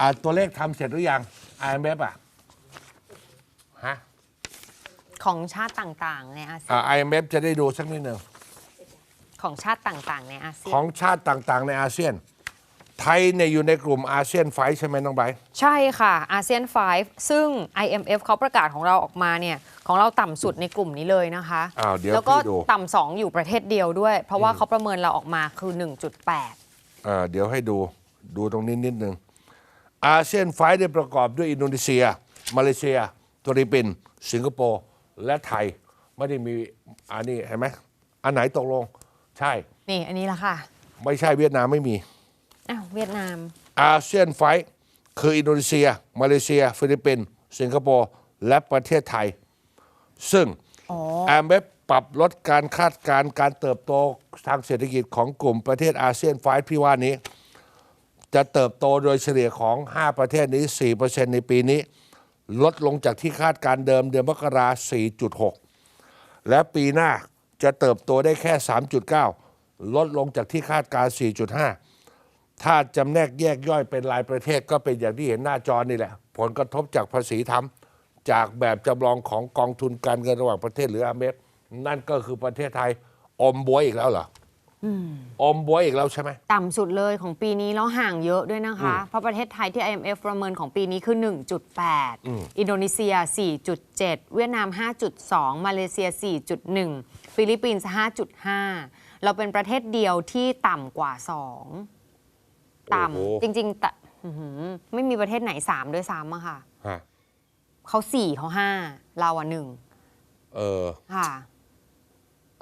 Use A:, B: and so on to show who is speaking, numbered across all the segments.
A: อ่าตัวเลขทำเสร็จหรือยัง IMF อะฮะ
B: ของชาติต่างๆ ในอาเซียน
A: อ่า IMF จะได้ดูสักนิดหนึ่ง
B: ของชาติต่างๆ ในอาเซีย
A: ข
B: น
A: องชาติต่างๆ ในอาเซียน ไทยเนี่ยอยู่ในกลุ่มอาเซียนไฟใช่ไหมน้องไบร์ท
B: ใช่ค่ะอาเซียน 5 ซึ่ง IMF เขาประกาศของเราออกมาเนี่ยของเราต่ำสุดในกลุ่มนี้เลยนะคะ
A: อ้าวเดี๋ยว
B: แล้วก็
A: พี่ดู
B: ต่ำสองอยู่ประเทศเดียวด้วย เพราะว่าเขาประเมินเราออกมาคือ 1.8
A: อ่าเดี๋ยวให้ดูดูตรงนี้นิดหนึ่ง อาเซียนไฟได้ประกอบด้วยอินโดนีเซีย มาเลเซียฟิลิปปินส์สิงคโปร์ และไทย ไม่ได้มีอันนี้เห็นไหมอันไหนตกลง ใช่
B: นี่อันนี้ละค่ะ
A: ไม่ใช่เวียดนามไม่มี
B: อ้าวเวียดนาม
A: อาเซียนไฟท์คืออินโดนีเซีย มาเลเซีย ฟิลิปปินส์สิงคโปร์และประเทศไทย ซึ่ง
B: อ๋อ
A: แอมเบปรับลดการคาดการณ์การเติบโตทางเศรษฐกิจของกลุ่มประเทศอาเซียนไฟท์พี่ว่านี้ จะเติบโตโดยเฉลี่ยของ 5 ประเทศนี้ 4%ในปีนี้ ลดลงจากที่คาดการเดิมเดือนมกรา4.6 และปีหน้าจะเติบโตได้แค่ 3.9 ลดลงจากที่คาดการ 4.5 ถ้าจำแนกแยกย่อยเป็นรายประเทศก็เป็นอย่างที่เห็นหน้าจอนี่แหละ ผลกระทบจากภาษีทำจากแบบจำลองของกองทุนการเงินระหว่างประเทศหรืออาเมฟนั่นก็คือประเทศไทยอมบวยอีกแล้วเหรอ ออมบวยอีกแล้วใช่ไหไหม
B: ต่ำสุดเลยของปีนี้แล้วห่างเยอะด้วยนะคะ เพราะประเทศไทยที่ IMF ประเมินของปีนี้คือ 1.8 อินโดนีเซีย 4.7 เวียดนาม 5.2 มาเลเซีย 4.1 ฟิลิปปินส์ 5.5 เราเป็นประเทศเดียวที่ต่ำกว่า2
A: โอ้โห
B: ต่ำจริงๆแต่อื้อหือไม่มีประเทศไหน 3 ด้วยซ้ำอะค่ะ
A: ฮะ
B: เขา4เขา5 เราอะหนึ่ง
A: เออ
B: ค่ะ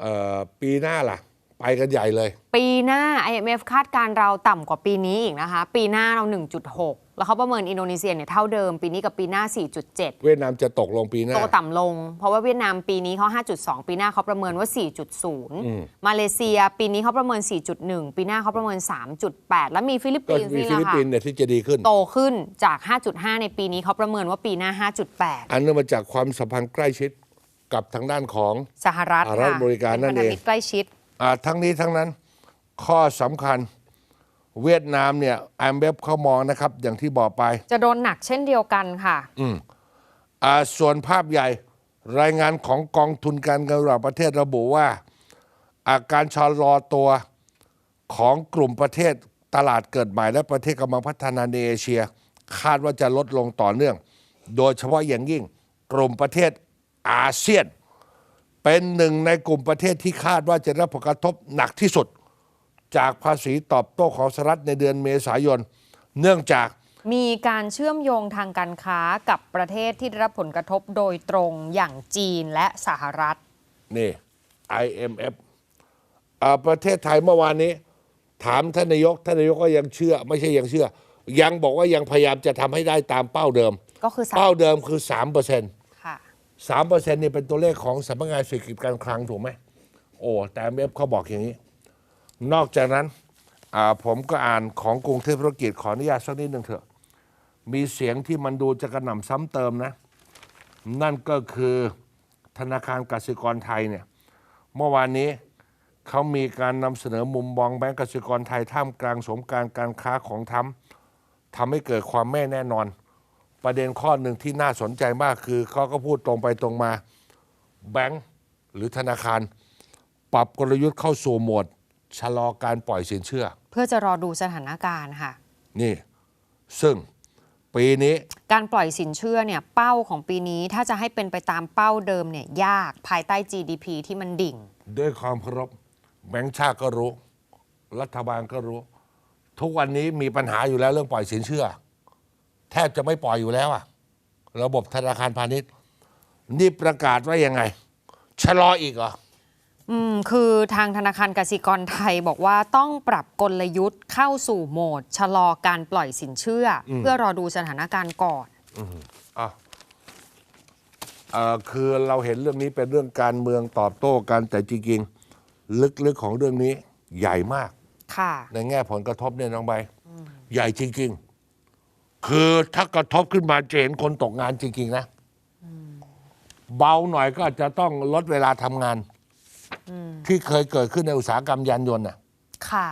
A: เออปีหน้าล่ะ ไปกันใหญ่เลย
B: ปีหน้า IMF คาดการณ์เราต่ำกว่าปีนี้อีกนะคะ ปีหน้าเรา 1.6 แล้วเขาประเมินอินโดนีเซียเนี่ยเท่าเดิม ปีนี้กับปีหน้า 4.7
A: เวียดนามจะตกลงปีหน้า
B: โตต่ำลง เพราะว่าเวียดนามปีนี้เขา 5.2 ปีหน้าเขาประเมินว่า 4.0 มาเลเซียปีนี้เขาประเมิน 4.1 ปีหน้าเขาประเมิน 3.8 แล้วมีฟิลิป
A: ก็
B: ปินส์
A: มี
B: นี่แห
A: ฟิลิ
B: ละ
A: ป
B: ค่ะ
A: ปินส์เนี่ยที่จะดีขึ้น
B: โตขึ้นจาก 5.5 ในปีนี้เขาประเมินว่าปีหน้า 5.8
A: อันเนื่องมาจากความสัมพันธ์ใกล้ชิดกับทางด้านของ
B: สหรัฐ
A: สหรัฐ
B: ค่ะ
A: อเมริกานั่นเอง
B: ป็พัธมิตรใกล้ชิด
A: อ่า ทั้งนี้ทั้งนั้นข้อสำคัญเวียดนามเนี่ยแอมเบฟเขามองนะครับ อย่างที่บอกไป
B: จะโดนหนักเช่นเดียวกันค่ะ
A: อ่าส่วนภาพใหญ่รายงานของกองทุนการเงินระหว่างประเทศระบุว่า อาการชะลอตัวของกลุ่มประเทศตลาดเกิดใหม่และประเทศกำลังพัฒนาในเอเชีย คาดว่าจะลดลงต่อเนื่อง โดยเฉพาะอย่างยิ่งกลุ่มประเทศอาเซียน เป็นหนึ่งในกลุ่มประเทศที่คาดว่าจะได้รับผลกระทบหนักที่สุด จากภาษีตอบโต้ของสหรัฐในเดือนเมษายน เนื่องจาก
B: มีการเชื่อมโยงทางการค้ากับประเทศที่ได้รับผลกระทบโดยตรงอย่างจีนและสหรัฐ
A: นี่ IMF อ่าประเทศไทยเมื่อวานนี้ ถามท่านนายกท่านนายกก็ยังเชื่อ ไม่ใช่ยังเชื่อ ยังบอกว่ายังพยายามจะทำให้ได้ตามเป้าเดิม
B: ก็คือสาม
A: เป้าเดิมคือ3เปอร์เซ็นต์
B: ค่ะ
A: สามเปอร์เซ็นต์นี่เป็นตัวเลขของสำนักงานเศรษฐกิจการคลังถูกไหมโอ้แต่ IMF เขาบอกอย่างนี้ นอกจากนั้นอ่าผมก็อ่านของกรุงเทพธุรกิจขออนุญาตสักนิดหนึ่งเถอะ มีเสียงที่มันดูจะกระหน่ำซ้ำเติมนะ นั่นก็คือธนาคารกสิกรไทยเนี่ย เมื่อวานนี้เขามีการนำเสนอมุมมองแบงก์กสิกรไทยท่ามกลางสงการการค้าของทำทำให้เกิดความไม่แน่นอน ประเด็นข้อหนึ่งที่น่าสนใจมากคือเขาก็พูดตรงไปตรงมาแบงก์หรือธนาคาร ปรับกลยุทธ์เข้าสู่โหมด ชะลอการปล่อยสินเชื่อ
B: เพื่อจะรอดูสถานการณ์ค่ะ
A: นี่ ซึ่งปีนี้
B: การปล่อยสินเชื่อเนี่ยเป้าของปีนี้ถ้าจะให้เป็นไปตามเป้าเดิมเนี่ยยากภายใต้ GDP ที่มันดิ่ง
A: ด้วยความเคารพแบงก์ชาติก็รู้ รัฐบาลก็รู้ ทุกวันนี้มีปัญหาอยู่แล้วเรื่องปล่อยสินเชื่อ แทบจะไม่ปล่อยอยู่แล้วอะระบบธนาคารพาณิชย์ นี่ประกาศว่ายังไง ชะลออีกเหรอ
B: อืมคือทางธนาคารกสิกรไทยบอกว่าต้องปรับกลยุทธ์เข้าสู่โหมด ชะลอการปล่อยสินเชื่ออเพื่อรอดูสถานการณ์ก่อน
A: อะเอ่อคือเราเห็นเรื่องนี้เป็นเรื่องการเมืองตอบโต้กันแต่จริงๆลึกๆของเรื่องนี้ใหญ่มาก
B: ค่ะ
A: ในแง่ผลกระทบเนี่ยน้องใบ ใหญ่จริง ๆ คือถ้ากระทบขึ้นมาจะเห็นคนตกงานจริง ๆ นะ เบาหน่อยก็อาจจะต้องลดเวลาทำงาน ที่เคยเกิดขึ้นในอุตสาหกรรมยานยนต์น่ะ
B: ค่ะ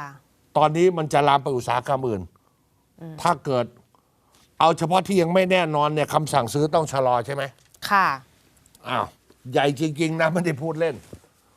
A: ตอนนี้มันจะลามไปอุตสาหกรรมอื่น ถ้าเกิด เอาเฉพาะที่ยังไม่แน่นอนเนี่ยคำสั่งซื้อต้องชะลอใช่ไหม
B: ค่ะ
A: อ้าว ใหญ่จริง ๆ นะไม่ได้พูดเล่น